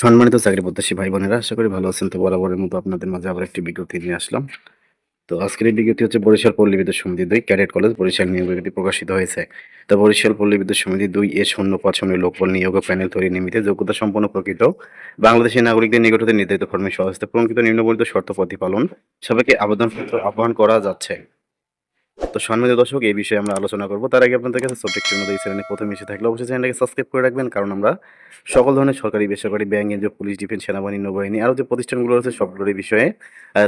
সম্মানিত চাকরি প্রত্যাশী ভাই বোনেরা, আশা করি ভালো আছেন। তো বরাবরের মতো আপনাদের মাঝে আবার একটি বিজ্ঞপ্তি নিয়ে আসলাম। তো আজকের এই বিজ্ঞপ্তি হচ্ছে বরিশাল পল্লী বিদ্যুৎ সমিতি দুই, ক্যাডেট কলেজ বরিশাল নিয়োগ বিজ্ঞপ্তি প্রকাশিত হয়েছে। তো বরিশাল পল্লী বিদ্যুৎ সমিতি দুই, এ শূন্য পাঁচ শূন্য লোকবল নিয়োগ প্যানেল তৈরি নিমিত্তে যোগ্যতা সম্পন্ন প্রকৃত বাংলাদেশের নাগরিকদের নিকট হতে নির্ধারিত ফর্মে সহজতে প্রঙ্কিত নিম্নবর্ণিত শর্ত প্রতিপালন, সবাইকে আবেদনপত্র আহ্বান করা যাচ্ছে। তো সম্মানিত দর্শক, এই বিষয়ে আমরা আলোচনা করব। তার আগে আপনাদের কাছে একটি অনুরোধ এই চ্যানেলে প্রথম এসে থাকলে অবশ্যই চ্যানেলটাকে সাবস্ক্রাইব করে রাখবেন, কারণ আমরা সকল ধরনের সরকারি, বেসরকারি, ব্যাংক, এনজিও, পুলিশ ডিফেন্স সেনাবাহিনী, নৌবাহিনী আরও যে প্রতিষ্ঠানগুলো রয়েছে সবগুলোর বিষয়ে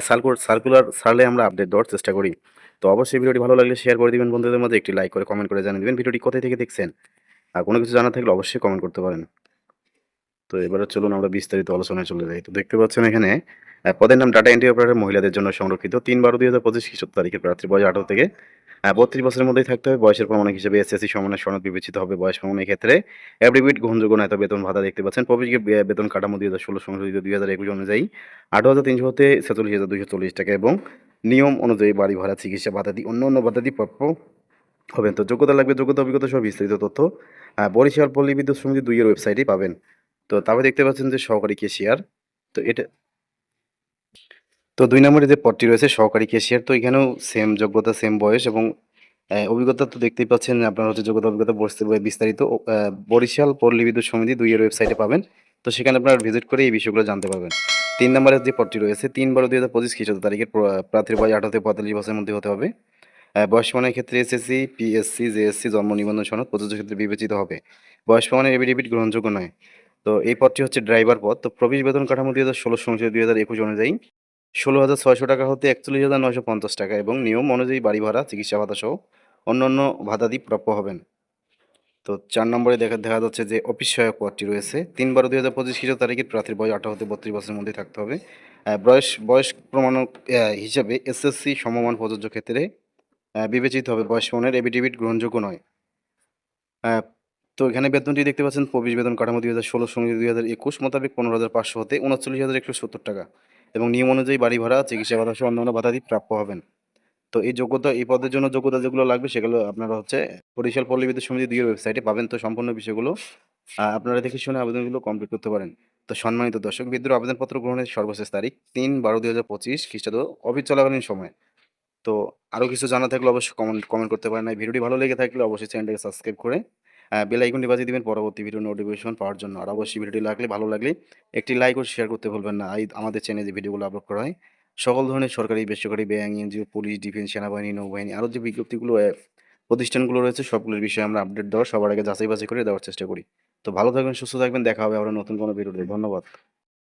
সার্কুলার সার্কুলার সারলে আমরা আপডেট দেওয়ার চেষ্টা করি। তো অবশ্যই ভিডিওটি ভালো লাগলে শেয়ার করে দিবেন বন্ধুদের মধ্যে, একটি লাইক করে কমেন্ট করে জানিয়ে দিবেন। ভিডিওটি কোথায় থেকে দেখছেন? আর কোনো কিছু জানা থাকলে অবশ্যই কমেন্ট করতে পারেন। তো এবারে চলুন আমরা বিস্তারিত আলোচনায় চলে যাই। তো দেখতে পাচ্ছেন এখানে পদের নাম ডাটা এন্ট্রি অপারেটর মহিলাদের জন্য সংরক্ষিত। তিন বারো দুই হাজার পঁচিশ খ্রিস্ট তারিখের প্রার্থী বয়স আঠারো থেকে বত্রিশ বছরের মধ্যেই থাকতে হবে। বয়সের প্রমাণক হিসেবে এসএসসি সমানের সনদ বিবেচিত হবে বয়স প্রমাণের ক্ষেত্রে। অ্যাপ্রিবিট গ্রহণযোগ্য নয়, তবে বেতন ভাতা দেখতে পাচ্ছেন। প্রবেশকে বেতন কাঠামো দুই হাজার ষোলো সংশোধিত দুই হাজার একুশ অনুযায়ী আঠারো হাজার তিনশো হতে ছেচল্লিশ হাজার দুইশো চল্লিশ টাকা এবং নিয়ম অনুযায়ী বাড়ি ভাড়া, চিকিৎসা ভাতাদি অন্য অন্য ভাতাদি প্রাপ্য হবেন। তো যোগ্যতা লাগবে, যোগ্যতা অভিজ্ঞতা সহ বিস্তারিত তথ্য বরিশাল পল্লী বিদ্যুৎ সমিতি দুইয়ের ওয়েবসাইটেই পাবেন। তো তারপরে দেখতে পাচ্ছেন যে সহকারী কেশিয়ার তো এটা তো দুই নম্বরে যে পদটি রয়েছে সহকারী কেশিয়ার তো এখানেও সেম যোগ্যতা সেম বয়স এবং অভিজ্ঞতা তো দেখতেই পাচ্ছেন আপনার হচ্ছে যোগ্যতা, অভিজ্ঞতা বসতে বিস্তারিত বরিশাল পল্লী বিদ্যুৎ সমিতি দুইয়ের ওয়েবসাইটে পাবেন। তো সেখানে আপনারা ভিজিট করে এই বিষয়গুলো জানতে পারবেন। তিন নম্বরের যে পদটি রয়েছে, তিন বারো দুই হাজার পঁচিশ খ্রিস্টাব্দ তারিখের প্র- প্রার্থীর বয়স আঠারো থেকে পঁয়তাল্লিশ বছরের মধ্যে হতে হবে। বয়স প্রমাণের ক্ষেত্রে এসএসসি পিএসসি জেএসসি জন্ম নিবন্ধন সনদ প্রযোজ্য ক্ষেত্রে বিবেচিত হবে। বয়স প্রমাণের এভিডেভিট গ্রহণযোগ্য নয়। তো এই পদটি হচ্ছে ড্রাইভার পদ। তো প্রবেশ বেতন কাঠামো দুই হাজার ষোলো সংসদ দুই হাজার একুশ অনুযায়ী ষোলো হাজার ছয়শো টাকা হতে একচল্লিশ হাজার নয়শো পঞ্চাশ টাকা এবং নিয়ম অনুযায়ী বাড়ি ভাড়া, চিকিৎসা ভাতা সহ অন্যান্য ভাতাদি প্রাপ্য হবেন। তো চার নম্বরে দেখা দেখা যাচ্ছে যে অফিস সহায়ক পদটি রয়েছে। তিন বারো দুই হাজার পঁচিশ খ্রিস্ট তারিখের প্রার্থীর বয়স আঠারো হতে বত্রিশ বছরের মধ্যে থাকতে হবে। বয়স বয়স প্রমাণক হিসাবে এসএসসি সমমান প্রযোজ্য ক্ষেত্রে বিবেচিত হবে। বয়স প্রমাণের এভিডেভিট গ্রহণযোগ্য নয়। তো এখানে বেতনটি দেখতে পাচ্ছেন, প্রবেশ বেতন কাঠামো দুই হাজার ষোলো সঙ্গে দুই হাজার একুশ, মোতাবেক পনেরো হাজার পাঁচশো হতে উনচল্লিশ হাজার একশো সত্তর টাকা এবং নিয়ম অনুযায়ী বাড়ি ভাড়া, চিকিৎসা ভাড়া সহ অন্যান্য ভাতাদি প্রাপ্য হবেন। তো এই যোগ্যতা, এই পদের জন্য যোগ্যতা যেগুলো লাগবে সেগুলো আপনারা হচ্ছে বরিশাল পল্লী সমিতি দুই ওয়েবসাইটে পাবেন। তো সম্পূর্ণ বিষয়গুলো আপনারা দেখে শুনে আবেদনগুলো কমপ্লিট করতে পারেন। তো সম্মানিত দর্শক বিদ্যুৎ আবেদনপত্র গ্রহণের সর্বশেষ তারিখ তিন বারো দুই হাজার পঁচিশ, খ্রিস্টাব্দ অফিস চলাকালীন সময়। তো আরও কিছু জানা থাকলে অবশ্যই কমেন্ট কমেন্ট করতে পারেন। আর ভিডিওটি ভালো লেগে থাকলে অবশ্যই চ্যানেলটাকে সাবস্ক্রাইব করে বেল আইকনটি বাজিয়ে দিবেন, পরবর্তী ভিডিও নোটিফিকেশন পাওয়ার জন্য। আর অবশ্যই ভিডিওটি লাগলে, ভালো লাগলে একটি লাইক ও শেয়ার করতে ভুলবেন না। এই আমাদের চ্যানেলে যে ভিডিওগুলো আপলোড করা হয়, সকল ধরনের সরকারি, বেসরকারি ব্যাংক এনজিও পুলিশ ডিফেন্স সেনাবাহিনী, নৌবাহিনী আরও যে বিজ্ঞপ্তিগুলো প্রতিষ্ঠানগুলো রয়েছে, সবগুলোর বিষয়ে আমরা আপডেট দেওয়ার, সবার আগে যাচাই বাছাই করে দেওয়ার চেষ্টা করি। তো ভালো থাকবেন, সুস্থ থাকবেন, দেখা হবে আবার নতুন কোনো ভিডিওতে ধন্যবাদ।